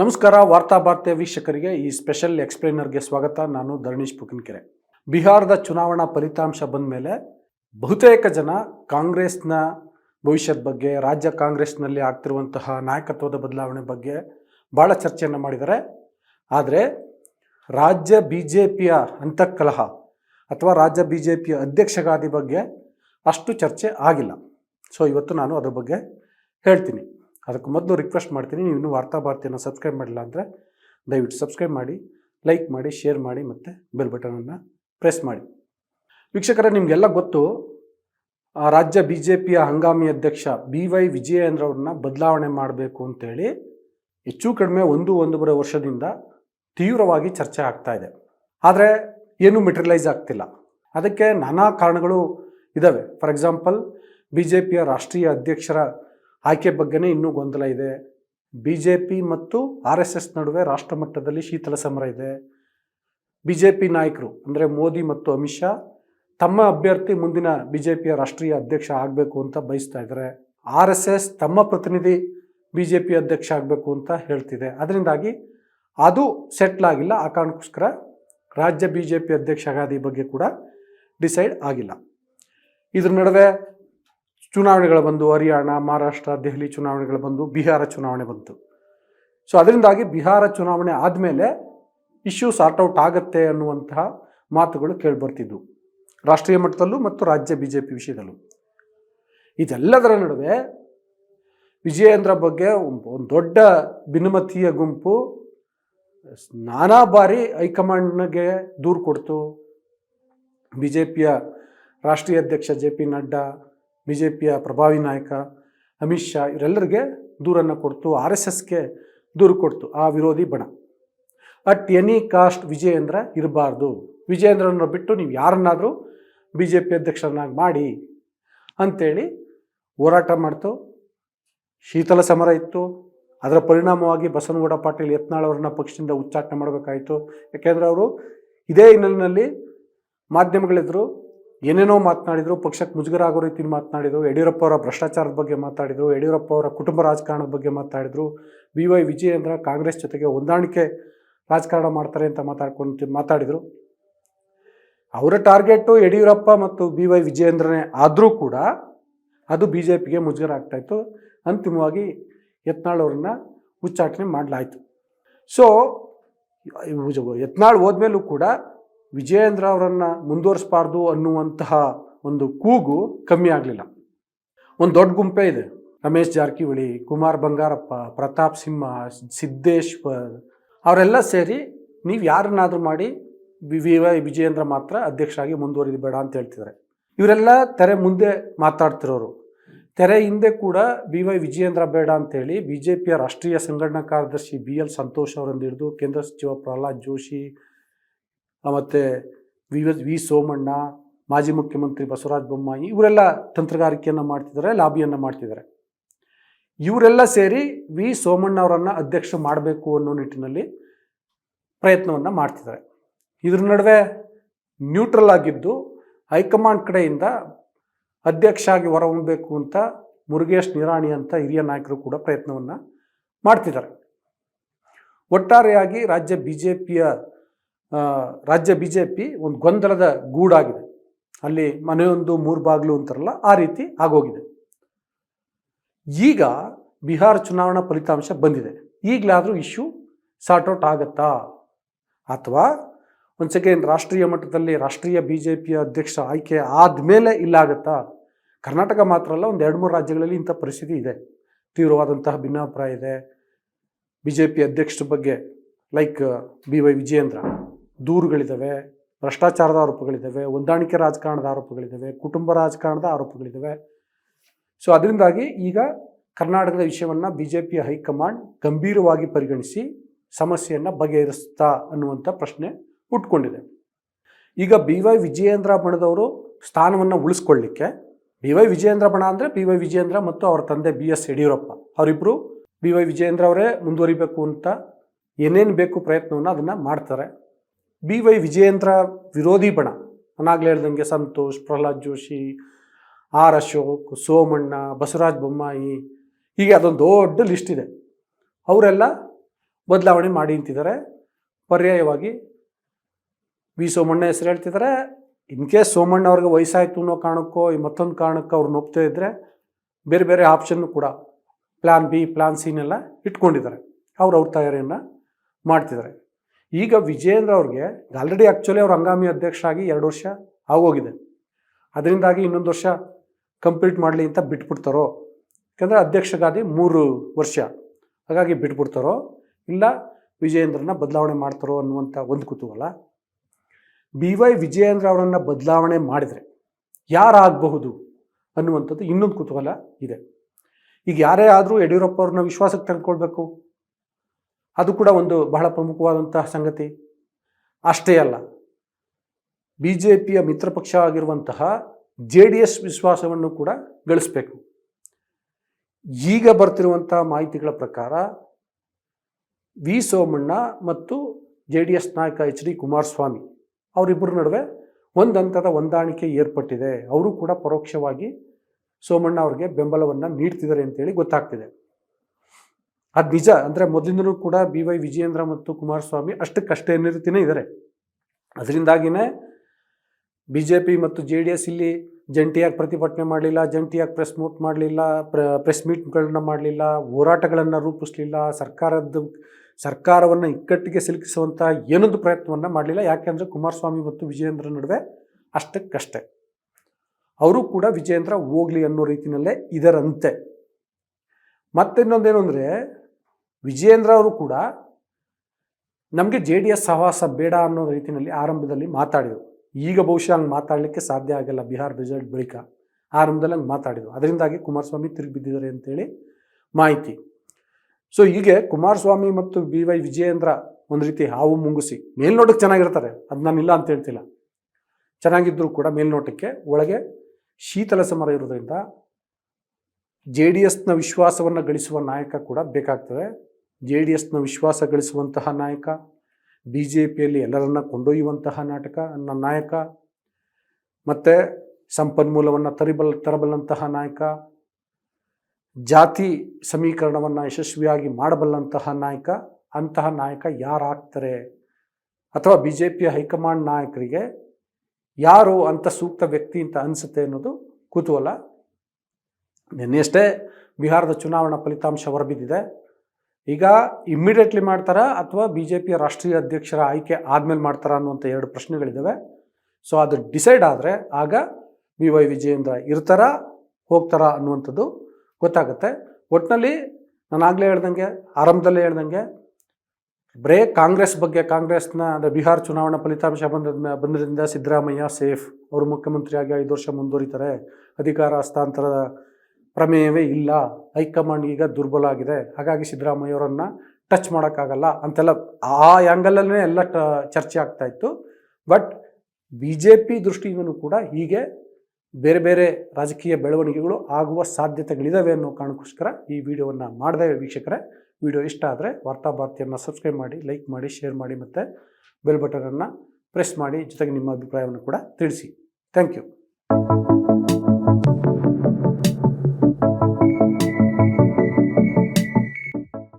ನಮಸ್ಕಾರ, ವಾರ್ತಾ ಭಾರತೀಯ ವೀಕ್ಷಕರಿಗೆ ಈ ಸ್ಪೆಷಲ್ ಎಕ್ಸ್ಪ್ಲೈನರ್ಗೆ ಸ್ವಾಗತ. ನಾನು ಧರಣೀಶ್ ಪುಕಿನ್ಕೆರೆ. ಬಿಹಾರದ ಚುನಾವಣಾ ಫಲಿತಾಂಶ ಬಂದ ಮೇಲೆ ಬಹುತೇಕ ಜನ ಕಾಂಗ್ರೆಸ್ನ ಭವಿಷ್ಯದ ಬಗ್ಗೆ, ರಾಜ್ಯ ಕಾಂಗ್ರೆಸ್ನಲ್ಲಿ ಆಗ್ತಿರುವಂತಹ ನಾಯಕತ್ವದ ಬದಲಾವಣೆ ಬಗ್ಗೆ ಭಾಳ ಚರ್ಚೆಯನ್ನು ಮಾಡಿದ್ದಾರೆ. ಆದರೆ ರಾಜ್ಯ ಬಿ ಜೆ ಪಿಯ ಅಂತಃಕಲಹ ಅಥವಾ ರಾಜ್ಯ ಬಿ ಜೆ ಪಿಯ ಅಧ್ಯಕ್ಷಗಾದಿ ಬಗ್ಗೆ ಅಷ್ಟು ಚರ್ಚೆ ಆಗಿಲ್ಲ. ಸೊ ಇವತ್ತು ನಾನು ಅದ್ರ ಬಗ್ಗೆ ಹೇಳ್ತೀನಿ. ಅದಕ್ಕೆ ಮೊದಲು ರಿಕ್ವೆಸ್ಟ್ ಮಾಡ್ತೀನಿ, ನೀವು ಇನ್ನೂ ವಾರ್ತಾ ಭಾರತಿಯನ್ನು ಸಬ್ಸ್ಕ್ರೈಬ್ ಮಾಡಿಲ್ಲ ಅಂದರೆ ದಯವಿಟ್ಟು ಸಬ್ಸ್ಕ್ರೈಬ್ ಮಾಡಿ ಲೈಕ್ ಮಾಡಿ ಶೇರ್ ಮಾಡಿ ಮತ್ತು ಬೆಲ್ ಬಟನನ್ನು ಪ್ರೆಸ್ ಮಾಡಿ. ವೀಕ್ಷಕರೇ, ನಿಮಗೆಲ್ಲ ಗೊತ್ತು ರಾಜ್ಯ ಬಿ ಜೆ ಪಿಯ ಹಂಗಾಮಿ ಅಧ್ಯಕ್ಷ ಬಿ ವೈ ವಿಜಯೇಂದ್ರ ಅವ್ರನ್ನ ಬದಲಾವಣೆ ಮಾಡಬೇಕು ಅಂತೇಳಿ ಹೆಚ್ಚು ಕಡಿಮೆ ಒಂದು, ಒಂದೂವರೆ ವರ್ಷದಿಂದ ತೀವ್ರವಾಗಿ ಚರ್ಚೆ ಆಗ್ತಾ ಇದೆ. ಆದರೆ ಏನೂ ಮೆಟೀರಿಯಲೈಸ್ ಆಗ್ತಿಲ್ಲ. ಅದಕ್ಕೆ ನಾನಾ ಕಾರಣಗಳು ಇದ್ದಾವೆ ಫಾರ್ ಎಕ್ಸಾಂಪಲ್ ಬಿ ಜೆ ಪಿಯ ರಾಷ್ಟ್ರೀಯ ಅಧ್ಯಕ್ಷರ ಆಯ್ಕೆ ಬಗ್ಗೆನೇ ಇನ್ನೂ ಗೊಂದಲ ಇದೆ. ಬಿ ಜೆ ಪಿ ಮತ್ತು ಆರ್ ಎಸ್ ಎಸ್ ನಡುವೆ ರಾಷ್ಟ್ರ ಮಟ್ಟದಲ್ಲಿ ಶೀತಲ ಸಮರ ಇದೆ. ಬಿ ಜೆ ಪಿ ನಾಯಕರು, ಅಂದರೆ ಮೋದಿ ಮತ್ತು ಅಮಿತ್ ಶಾ, ತಮ್ಮ ಅಭ್ಯರ್ಥಿ ಮುಂದಿನ ಬಿ ಜೆ ಪಿಯ ರಾಷ್ಟ್ರೀಯ ಅಧ್ಯಕ್ಷ ಆಗಬೇಕು ಅಂತ ಬಯಸ್ತಾ ಇದ್ದಾರೆ. ಆರ್ ಎಸ್ ಎಸ್ ತಮ್ಮ ಪ್ರತಿನಿಧಿ ಬಿ ಜೆ ಪಿ ಅಧ್ಯಕ್ಷ ಆಗಬೇಕು ಅಂತ ಹೇಳ್ತಿದೆ. ಅದರಿಂದಾಗಿ ಅದು ಸೆಟ್ಲ್ ಆಗಿಲ್ಲ. ಆ ಕಾರಣಕ್ಕೋಸ್ಕರ ರಾಜ್ಯ ಬಿ ಜೆ ಪಿ ಅಧ್ಯಕ್ಷ ಆಗಾದಿ ಬಗ್ಗೆ ಕೂಡ ಡಿಸೈಡ್ ಆಗಿಲ್ಲ. ಇದ್ರ ನಡುವೆ ಚುನಾವಣೆಗಳು ಬಂದು ಹರಿಯಾಣ, ಮಹಾರಾಷ್ಟ್ರ, ದೆಹಲಿ ಚುನಾವಣೆಗಳು ಬಂದು ಬಿಹಾರ ಚುನಾವಣೆ ಬಂತು. ಸೊ ಅದರಿಂದಾಗಿ ಬಿಹಾರ ಚುನಾವಣೆ ಆದಮೇಲೆ ಇಶ್ಯೂ ಸಾರ್ಟ್ ಔಟ್ ಆಗತ್ತೆ ಅನ್ನುವಂತಹ ಮಾತುಗಳು ಕೇಳಿಬರ್ತಿದ್ವು. ರಾಷ್ಟ್ರೀಯ ಮಟ್ಟದಲ್ಲೂ ಮತ್ತು ರಾಜ್ಯ ಬಿ ಜೆ ಪಿ ವಿಷಯದಲ್ಲೂ. ಇದೆಲ್ಲದರ ನಡುವೆ ವಿಜಯೇಂದ್ರ ಬಗ್ಗೆ ಒಂದು ದೊಡ್ಡ ಭಿನ್ನಮತೀಯ ಗುಂಪು ನಾನಾ ಬಾರಿ ಹೈಕಮಾಂಡ್ಗೆ ದೂರು ಕೊಡ್ತು. ಬಿ ಜೆ ಪಿಯ ರಾಷ್ಟ್ರೀಯ ಅಧ್ಯಕ್ಷ J P Nadda B J ಪಿಯ ಪ್ರಭಾವಿ ನಾಯಕ ಅಮಿತ್ ಶಾ ಇವರೆಲ್ಲರಿಗೆ ದೂರನ್ನು ಕೊಡ್ತು, ಆರ್ ಎಸ್ ಎಸ್ಗೆ ದೂರು ಕೊಡ್ತು, ಆ ವಿರೋಧಿ ಬಣ. ಅಟ್ ಎನಿ ಕಾಸ್ಟ್ ವಿಜಯೇಂದ್ರ ಇರಬಾರ್ದು. ವಿಜಯೇಂದ್ರನ ಬಿಟ್ಟು ನೀವು ಯಾರನ್ನಾದರೂ ಬಿ ಜೆ ಪಿ ಅಧ್ಯಕ್ಷರನ್ನಾಗಿ ಮಾಡಿ ಅಂಥೇಳಿ ಹೋರಾಟ ಮಾಡ್ತು. ಶೀತಲ ಸಮರ ಇತ್ತು. ಅದರ ಪರಿಣಾಮವಾಗಿ ಬಸವನಗೌಡ ಪಾಟೀಲ್ ಯತ್ನಾಳ್ ಅವರನ್ನ ಪಕ್ಷದಿಂದ ಉಚ್ಚಾಟನೆ ಮಾಡಬೇಕಾಯಿತು. ಯಾಕೆಂದರೆ ಅವರು ಇದೇ ಹಿನ್ನೆಲೆಯಲ್ಲಿ ಮಾಧ್ಯಮಗಳಿದ್ರು. ಏನೇನೋ ಮಾತನಾಡಿದರು, ಪಕ್ಷಕ್ಕೆ ಮುಜುಗರ ಆಗೋ ರೀತಿ ಮಾತನಾಡಿದರು, ಯಡಿಯೂರಪ್ಪ ಅವರ ಭ್ರಷ್ಟಾಚಾರದ ಬಗ್ಗೆ ಮಾತಾಡಿದರು ಯಡಿಯೂರಪ್ಪ ಅವರ ಕುಟುಂಬ ರಾಜಕಾರಣದ ಬಗ್ಗೆ ಮಾತಾಡಿದರು ವಿ ವೈ ವಿಜಯೇಂದ್ರ ಕಾಂಗ್ರೆಸ್ ಜೊತೆಗೆ ಹೊಂದಾಣಿಕೆ ರಾಜಕಾರಣ ಮಾಡ್ತಾರೆ ಅಂತ ಮಾತಾಡ್ಕೊಂಡು ಮಾತಾಡಿದರು. ಅವರ ಟಾರ್ಗೆಟು ಯಡಿಯೂರಪ್ಪ ಮತ್ತು ಬಿ ವೈ ವಿಜಯೇಂದ್ರನೇ ಆದರೂ ಕೂಡ ಅದು ಬಿ ಜೆ ಪಿಗೆ ಮುಜುಗರ ಆಗ್ತಾಯಿತ್ತು ಅಂತಿಮವಾಗಿ ಯತ್ನಾಳ್ ಅವ್ರನ್ನ ಉಚ್ಚಾಟನೆ ಮಾಡಲಾಯಿತು. ಸೊ ಯತ್ನಾಳ್ ಹೋದ್ಮೇಲೂ ಕೂಡ ವಿಜಯೇಂದ್ರ ಅವರನ್ನು ಮುಂದುವರಿಸಬಾರ್ದು ಅನ್ನುವಂತಹ ಒಂದು ಕೂಗು ಕಮ್ಮಿ ಆಗಲಿಲ್ಲ. ಒಂದು ದೊಡ್ಡ ಗುಂಪೇ ಇದೆ. ರಮೇಶ್ ಜಾರಕಿಹೊಳಿ, ಕುಮಾರ್ ಬಂಗಾರಪ್ಪ, ಪ್ರತಾಪ್ ಸಿಂಹ, ಸಿದ್ದೇಶ್ವರ್ ಅವರೆಲ್ಲ ಸೇರಿ ನೀವು ಯಾರನ್ನಾದರೂ ಮಾಡಿ ವಿ ವಿಜಯೇಂದ್ರ ಮಾತ್ರ ಅಧ್ಯಕ್ಷರಾಗಿ ಮುಂದುವರಿದು ಬೇಡ ಅಂತ ಹೇಳ್ತಿದ್ದಾರೆ. ಇವರೆಲ್ಲ ತೆರೆ ಮುಂದೆ ಮಾತಾಡ್ತಿರೋರು. ತೆರೆ ಹಿಂದೆ ಕೂಡ ಬಿ ವೈ, ವಿಜಯೇಂದ್ರ ಬೇಡ ಅಂತೇಳಿ ಬಿ ಜೆ ಪಿಯ ರಾಷ್ಟ್ರೀಯ ಸಂಘಟನಾ ಕಾರ್ಯದರ್ಶಿ ಬಿ ಎಲ್ ಸಂತೋಷ್ ಅವರನ್ನು ಹಿಡಿದು ಕೇಂದ್ರ ಸಚಿವ ಪ್ರಹ್ಲಾದ್ ಜೋಶಿ ಮತ್ತು ವಿ ವಿ ಸೋಮಣ್ಣ, ಮಾಜಿ ಮುಖ್ಯಮಂತ್ರಿ ಬಸವರಾಜ ಬೊಮ್ಮಾಯಿ ಇವರೆಲ್ಲ ತಂತ್ರಗಾರಿಕೆಯನ್ನು ಮಾಡ್ತಿದ್ದಾರೆ, ಲಾಬಿಯನ್ನು ಮಾಡ್ತಿದ್ದಾರೆ. ಇವರೆಲ್ಲ ಸೇರಿ ವಿ ಸೋಮಣ್ಣ ಅವರನ್ನು ಅಧ್ಯಕ್ಷ ಮಾಡಬೇಕು ಅನ್ನೋ ನಿಟ್ಟಿನಲ್ಲಿ ಪ್ರಯತ್ನವನ್ನು ಮಾಡ್ತಿದ್ದಾರೆ. ಇದ್ರ ನಡುವೆ ನ್ಯೂಟ್ರಲ್ ಆಗಿದ್ದು ಹೈಕಮಾಂಡ್ ಕಡೆಯಿಂದ ಅಧ್ಯಕ್ಷ ಆಗಿ ಹೊರಹೊಮ್ಮಬೇಕು ಅಂತ ಮುರುಗೇಶ್ ನಿರಾಣಿ ಅಂತ ಹಿರಿಯ ನಾಯಕರು ಕೂಡ ಪ್ರಯತ್ನವನ್ನು ಮಾಡ್ತಿದ್ದಾರೆ. ಒಟ್ಟಾರೆಯಾಗಿ ರಾಜ್ಯ ಬಿ ಜೆ ಪಿಯ ರಾಜ್ಯ ಬಿ ಜೆ ಪಿ ಒಂದು ಗೊಂದಲದ ಗೂಡಾಗಿದೆ. ಅಲ್ಲಿ ಮನೆಯೊಂದು, ಮೂರು ಬಾಗಿಲು ಅಂತಾರಲ್ಲ, ಆ ರೀತಿ ಆಗೋಗಿದೆ. ಈಗ ಬಿಹಾರ ಚುನಾವಣಾ ಫಲಿತಾಂಶ ಬಂದಿದೆ. ಈಗಲಾದರೂ ಇಶ್ಯೂ ಸಾರ್ಟ್ಔಟ್ ಆಗತ್ತಾ? ಅಥವಾ ಒಂದು ಸೆಕೆಂಡ್ ರಾಷ್ಟ್ರೀಯ ಮಟ್ಟದಲ್ಲಿ ರಾಷ್ಟ್ರೀಯ ಬಿ ಜೆ ಪಿ ಅಧ್ಯಕ್ಷ ಆಯ್ಕೆ ಆದಮೇಲೆ ಇಲ್ಲಾಗತ್ತಾ ಕರ್ನಾಟಕ ಮಾತ್ರ ಅಲ್ಲ, ಒಂದು ಎರಡು ಮೂರು ರಾಜ್ಯಗಳಲ್ಲಿ ಇಂಥ ಪರಿಸ್ಥಿತಿ ಇದೆ. ತೀವ್ರವಾದಂತಹ ಭಿನ್ನಾಭಿಪ್ರಾಯ ಇದೆ. ಬಿ ಜೆ ಪಿ ಅಧ್ಯಕ್ಷರ ಬಗ್ಗೆ ಲೈಕ್ ಬಿ ವೈ ವಿಜಯೇಂದ್ರ ದೂರುಗಳಿದ್ದಾವೆ, ಭ್ರಷ್ಟಾಚಾರದ ಆರೋಪಗಳಿದ್ದಾವೆ, ಹೊಂದಾಣಿಕೆ ರಾಜಕಾರಣದ ಆರೋಪಗಳಿದ್ದಾವೆ, ಕುಟುಂಬ ರಾಜಕಾರಣದ ಆರೋಪಗಳಿದ್ದಾವೆ. ಸೊ ಅದರಿಂದಾಗಿ ಈಗ ಕರ್ನಾಟಕದ ವಿಷಯವನ್ನು ಬಿ ಜೆ ಪಿಯ ಹೈಕಮಾಂಡ್ ಗಂಭೀರವಾಗಿ ಪರಿಗಣಿಸಿ ಸಮಸ್ಯೆಯನ್ನು ಬಗೆಹರಿಸ್ತಾ ಅನ್ನುವಂಥ ಪ್ರಶ್ನೆ ಹುಟ್ಕೊಂಡಿದೆ ಈಗ ಬಿ ವೈ ವಿಜಯೇಂದ್ರ ಬಣದವರು ಸ್ಥಾನವನ್ನು ಉಳಿಸ್ಕೊಳ್ಳಿಕ್ಕೆ ಬಿ ವೈ ವಿಜಯೇಂದ್ರ ಬಣ ಅಂದರೆ ಬಿ ವೈ ವಿಜಯೇಂದ್ರ ಮತ್ತು ಅವರ ತಂದೆ ಬಿ ಎಸ್ ಯಡಿಯೂರಪ್ಪ ಅವರಿಬ್ಬರು ಬಿ ವೈ ವಿಜಯೇಂದ್ರ ಅವರೇ ಮುಂದುವರಿಬೇಕು ಅಂತ ಏನೇನು ಬೇಕು ಪ್ರಯತ್ನವನ್ನು ಅದನ್ನು ಮಾಡ್ತಾರೆ. ಬಿ ವೈ ವಿಜಯೇಂದ್ರ ವಿರೋಧಿ ಬಣ. ನಾನಾಗಲೇ ಹೇಳ್ದಂಗೆ ಸಂತೋಷ್, ಪ್ರಹ್ಲಾದ್ ಜೋಶಿ, ಆರ್ ಅಶೋಕ್, ಸೋಮಣ್ಣ, ಬಸವರಾಜ್ ಬೊಮ್ಮಾಯಿ, ಹೀಗೆ ಅದೊಂದು ದೊಡ್ಡ ಲಿಸ್ಟ್ ಇದೆ. ಅವರೆಲ್ಲ ಬದಲಾವಣೆ ಮಾಡಿ ಅಂತಿದ್ದಾರೆ ಪರ್ಯಾಯವಾಗಿ ವಿ ಸೋಮಣ್ಣ ಹೆಸರು ಹೇಳ್ತಿದ್ದಾರೆ. ಇನ್ ಕೇಸ್ ಸೋಮಣ್ಣ ಅವ್ರಿಗೆ ವಯಸ್ಸಾಯಿತು ಅನ್ನೋ ಕಾರಣಕ್ಕೋ, ಈ ಮತ್ತೊಂದು ಕಾರಣಕ್ಕೆ ಅವ್ರು ಒಪ್ತಾ ಇದ್ದರೆ ಬೇರೆ ಬೇರೆ ಆಪ್ಷನ್ನು ಕೂಡ ಪ್ಲ್ಯಾನ್ ಬಿ ಪ್ಲ್ಯಾನ್ ಸಿನೆಲ್ಲ ಇಟ್ಕೊಂಡಿದ್ದಾರೆ. ಅವ್ರು ಅವ್ರ ತಯಾರಿಯನ್ನು ಮಾಡ್ತಿದ್ದಾರೆ. ಈಗ ವಿಜೇಂದ್ರ ಅವ್ರಿಗೆ ಆಲ್ರೆಡಿ ಆ್ಯಕ್ಚುಲಿ ಅವ್ರು ಹಂಗಾಮಿ ಅಧ್ಯಕ್ಷರಾಗಿ ಎರಡು ವರ್ಷ ಆಗೋಗಿದೆ. ಅದರಿಂದಾಗಿ ಇನ್ನೊಂದು ವರ್ಷ ಕಂಪ್ಲೀಟ್ ಮಾಡಲಿ ಅಂತ ಬಿಟ್ಬಿಡ್ತಾರೋ? ಯಾಕಂದರೆ ಅಧ್ಯಕ್ಷಗಾದಿ ಮೂರು ವರ್ಷ. ಹಾಗಾಗಿ ಬಿಟ್ಬಿಡ್ತಾರೋ? ಇಲ್ಲ, ವಿಜಯೇಂದ್ರನ ಬದಲಾವಣೆ ಮಾಡ್ತಾರೋ ಅನ್ನುವಂಥ ಒಂದು ಕುತೂಹಲ. ಬಿ ವೈ ವಿಜಯೇಂದ್ರ ಅವರನ್ನು ಬದಲಾವಣೆ ಮಾಡಿದರೆ ಯಾರಾಗಬಹುದು ಅನ್ನುವಂಥದ್ದು ಇನ್ನೊಂದು ಕುತೂಹಲ ಇದೆ. ಈಗ ಯಾರೇ ಆದರೂ ಯಡಿಯೂರಪ್ಪ ಅವ್ರನ್ನ ವಿಶ್ವಾಸಕ್ಕೆ ತೆಗೆದುಕೊಳ್ಬೇಕು ಅದು ಕೂಡ ಒಂದು ಬಹಳ ಪ್ರಮುಖವಾದಂತಹ ಸಂಗತಿ. ಅಷ್ಟೇ ಅಲ್ಲ ಬಿ ಜೆ ಪಿಯ ಮಿತ್ರ ಪಕ್ಷ ಆಗಿರುವಂತಹ ಜೆ ಡಿ ಎಸ್ ವಿಶ್ವಾಸವನ್ನು ಕೂಡ ಗಳಿಸಬೇಕು. ಈಗ ಬರ್ತಿರುವಂತಹ ಮಾಹಿತಿಗಳ ಪ್ರಕಾರ ವಿ ಸೋಮಣ್ಣ ಮತ್ತು ಜೆ ಡಿ ಎಸ್ ನಾಯಕ ಎಚ್ ಡಿ ಕುಮಾರಸ್ವಾಮಿ ಅವರಿಬ್ಬರ ನಡುವೆ ಒಂದು ಹಂತದ ಹೊಂದಾಣಿಕೆ ಏರ್ಪಟ್ಟಿದೆ. ಅವರು ಕೂಡ ಪರೋಕ್ಷವಾಗಿ ಸೋಮಣ್ಣ ಅವರಿಗೆ ಬೆಂಬಲವನ್ನು ನೀಡ್ತಿದ್ದಾರೆ ಅಂತೇಳಿ ಗೊತ್ತಾಗ್ತಿದೆ. ಅದು ನಿಜ ಅಂದರೆ ಮೊದಲಿಂದಲೂ ಕೂಡ ಬಿ ವೈ ವಿಜಯೇಂದ್ರ ಮತ್ತು ಕುಮಾರಸ್ವಾಮಿ ಅಷ್ಟಕ್ಕಷ್ಟೇ ರೀತಿಯೇ ಇದ್ದಾರೆ ಅದರಿಂದಾಗಿನೇ ಬಿ ಜೆ ಪಿ ಮತ್ತು ಜೆ ಡಿ ಎಸ್ ಇಲ್ಲಿ ಜಂಟಿಯಾಗಿ ಪ್ರತಿಭಟನೆ ಮಾಡಲಿಲ್ಲ, ಜಂಟಿಯಾಗಿ ಪ್ರೆಸ್ ಮೀಟ್ ಮಾಡಲಿಲ್ಲ, ಪ್ರ ಪ್ರೆಸ್ ಮೀಟ್ಗಳನ್ನ ಮಾಡಲಿಲ್ಲ, ಹೋರಾಟಗಳನ್ನು ರೂಪಿಸಲಿಲ್ಲ, ಸರ್ಕಾರದ, ಸರ್ಕಾರವನ್ನು ಇಕ್ಕಟ್ಟಿಗೆ ಸಿಲುಕಿಸುವಂಥ ಏನೊಂದು ಪ್ರಯತ್ನವನ್ನು ಮಾಡಲಿಲ್ಲ. ಯಾಕೆಂದರೆ ಕುಮಾರಸ್ವಾಮಿ ಮತ್ತು ವಿಜಯೇಂದ್ರ ನಡುವೆ ಅಷ್ಟಕ್ಕಷ್ಟೇ. ಅವರು ಕೂಡ ವಿಜಯೇಂದ್ರ ಹೋಗಲಿ ಅನ್ನೋ ರೀತಿಯಲ್ಲೇ ಇದರಂತೆ. ಮತ್ತಿನ್ನೊಂದೇನು ಅಂದರೆ, ವಿಜಯೇಂದ್ರ ಅವರು ಕೂಡ ನಮಗೆ ಜೆ ಡಿ ಎಸ್ ಸಹವಾಸ ಬೇಡ ಅನ್ನೋ ರೀತಿಯಲ್ಲಿ ಆರಂಭದಲ್ಲಿ ಮಾತಾಡಿದರು. ಈಗ ಬಹುಶಃ ಹಂಗೆ ಮಾತಾಡಲಿಕ್ಕೆ ಸಾಧ್ಯ ಆಗಲ್ಲ ಬಿಹಾರ್ ರಿಸಲ್ಟ್ ಬಳಿಕ. ಆರಂಭದಲ್ಲಿ ಹಂಗೆ ಮಾತಾಡಿದರು. ಅದರಿಂದಾಗಿ ಕುಮಾರಸ್ವಾಮಿ ತಿರುಗಿ ಬಿದ್ದಿದ್ದಾರೆ ಅಂತೇಳಿ ಮಾಹಿತಿ. ಸೊ ಹೀಗೆ ಕುಮಾರಸ್ವಾಮಿ ಮತ್ತು ಬಿ ವೈ ವಿಜಯೇಂದ್ರ ಒಂದು ರೀತಿ ಹಾವು ಮುಂಗುಸಿ ಮೇಲ್ನೋಟಕ್ಕೆ ಚೆನ್ನಾಗಿರ್ತಾರೆ. ಅದು ನಾನು ಇಲ್ಲ ಅಂತ ಹೇಳ್ತಿಲ್ಲ. ಚೆನ್ನಾಗಿದ್ದರೂ ಕೂಡ ಮೇಲ್ನೋಟಕ್ಕೆ. ಒಳಗೆ ಶೀತಲ ಸಮರ ಇರೋದ್ರಿಂದ ಜೆ ಡಿ ಎಸ್ನ ವಿಶ್ವಾಸವನ್ನು ಗಳಿಸುವ ನಾಯಕ ಕೂಡ ಬೇಕಾಗ್ತದೆ. ಜೆ ಡಿ ಎಸ್ನ ವಿಶ್ವಾಸ ಗಳಿಸುವಂತಹ ನಾಯಕ ಬಿ ಜೆ ಪಿಯಲ್ಲಿ ಎಲ್ಲರನ್ನ ಕೊಂಡೊಯ್ಯುವಂತಹ ನಾಟಕ ನಾಯಕ, ಮತ್ತು ಸಂಪನ್ಮೂಲವನ್ನು ತರಿಬಲ್, ತರಬಲ್ಲಂತಹ ನಾಯಕ, ಜಾತಿ ಸಮೀಕರಣವನ್ನು ಯಶಸ್ವಿಯಾಗಿ ಮಾಡಬಲ್ಲಂತಹ ನಾಯಕ, ಅಂತಹ ನಾಯಕ ಯಾರಾಗ್ತಾರೆ? ಅಥವಾ ಬಿ ಜೆ ಪಿಯ ಹೈಕಮಾಂಡ್ ನಾಯಕರಿಗೆ ಯಾರು ಅಂತ ಸೂಕ್ತ ವ್ಯಕ್ತಿ ಅಂತ ಅನಿಸುತ್ತೆ ಅನ್ನೋದು ಕುತೂಹಲ. ನಿನ್ನೆಯಷ್ಟೇ ಬಿಹಾರದ ಚುನಾವಣಾ ಫಲಿತಾಂಶ ಹೊರಬಿದ್ದಿದೆ. ಈಗ ಇಮ್ಮಿಡಿಯೇಟ್ಲಿ ಮಾಡ್ತಾರಾ ಅಥವಾ ಬಿ ಜೆ ಪಿಯ ರಾಷ್ಟ್ರೀಯ ಅಧ್ಯಕ್ಷರ ಆಯ್ಕೆ ಆದಮೇಲೆ ಮಾಡ್ತಾರಾ ಅನ್ನುವಂಥ ಎರಡು ಪ್ರಶ್ನೆಗಳಿದ್ದಾವೆ ಸೊ ಅದು ಡಿಸೈಡ್ ಆದರೆ ಆಗ ಬಿ ವೈ ವಿಜಯೇಂದ್ರ ಇರ್ತಾರಾ, ಹೋಗ್ತಾರಾ ಅನ್ನುವಂಥದ್ದು ಗೊತ್ತಾಗುತ್ತೆ. ಒಟ್ಟಿನಲ್ಲಿ ನಾನು ಆಗಲೇ ಹೇಳ್ದಂಗೆ, ಆರಂಭದಲ್ಲೇ ಹೇಳ್ದಂಗೆ, ಬರೇ ಕಾಂಗ್ರೆಸ್ ಬಗ್ಗೆ ಕಾಂಗ್ರೆಸ್ನ, ಅಂದರೆ ಬಿಹಾರ್ ಚುನಾವಣಾ ಫಲಿತಾಂಶ ಬಂದ, ಬಂದ್ರಿಂದ ಸಿದ್ದರಾಮಯ್ಯ ಸೇಫ್. ಅವರು ಮುಖ್ಯಮಂತ್ರಿಯಾಗಿ ಐದು ವರ್ಷ ಮುಂದುವರಿತಾರೆ. ಅಧಿಕಾರ ಹಸ್ತಾಂತರದ ಪ್ರಮೇಯವೇ ಇಲ್ಲ. ಹೈಕಮಾಂಡ್ ಈಗ ದುರ್ಬಲ ಆಗಿದೆ. ಹಾಗಾಗಿ ಸಿದ್ದರಾಮಯ್ಯ ಅವರನ್ನು ಟಚ್ ಮಾಡೋಕ್ಕಾಗಲ್ಲ ಅಂತೆಲ್ಲ ಆ ಆ್ಯಂಗಲಲ್ಲೇ ಎಲ್ಲ ಟ ಚರ್ಚೆ ಆಗ್ತಾ ಇತ್ತು. ಬಟ್ ಬಿ ಜೆ ಪಿ ದೃಷ್ಟಿಯಿಂದನೂ ಕೂಡ ಹೀಗೆ ಬೇರೆ ಬೇರೆ ರಾಜಕೀಯ ಬೆಳವಣಿಗೆಗಳು ಆಗುವ ಸಾಧ್ಯತೆಗಳಿದ್ದಾವೆ ಅನ್ನೋ ಕಾರಣಕ್ಕೋಸ್ಕರ ಈ ವಿಡಿಯೋವನ್ನು ಮಾಡಿದೆ ವೀಕ್ಷಕರೇ. ವಿಡಿಯೋ ಇಷ್ಟ ಆದರೆ ವಾರ್ತಾ ಭಾರತಿಯನ್ನು ಸಬ್ಸ್ಕ್ರೈಬ್ ಮಾಡಿ ಲೈಕ್ ಮಾಡಿ ಶೇರ್ ಮಾಡಿ ಮತ್ತು ಬೆಲ್ ಬಟನನ್ನು ಪ್ರೆಸ್ ಮಾಡಿ ಜೊತೆಗೆ ನಿಮ್ಮ ಅಭಿಪ್ರಾಯವನ್ನು ಕೂಡ ತಿಳಿಸಿ. Thank you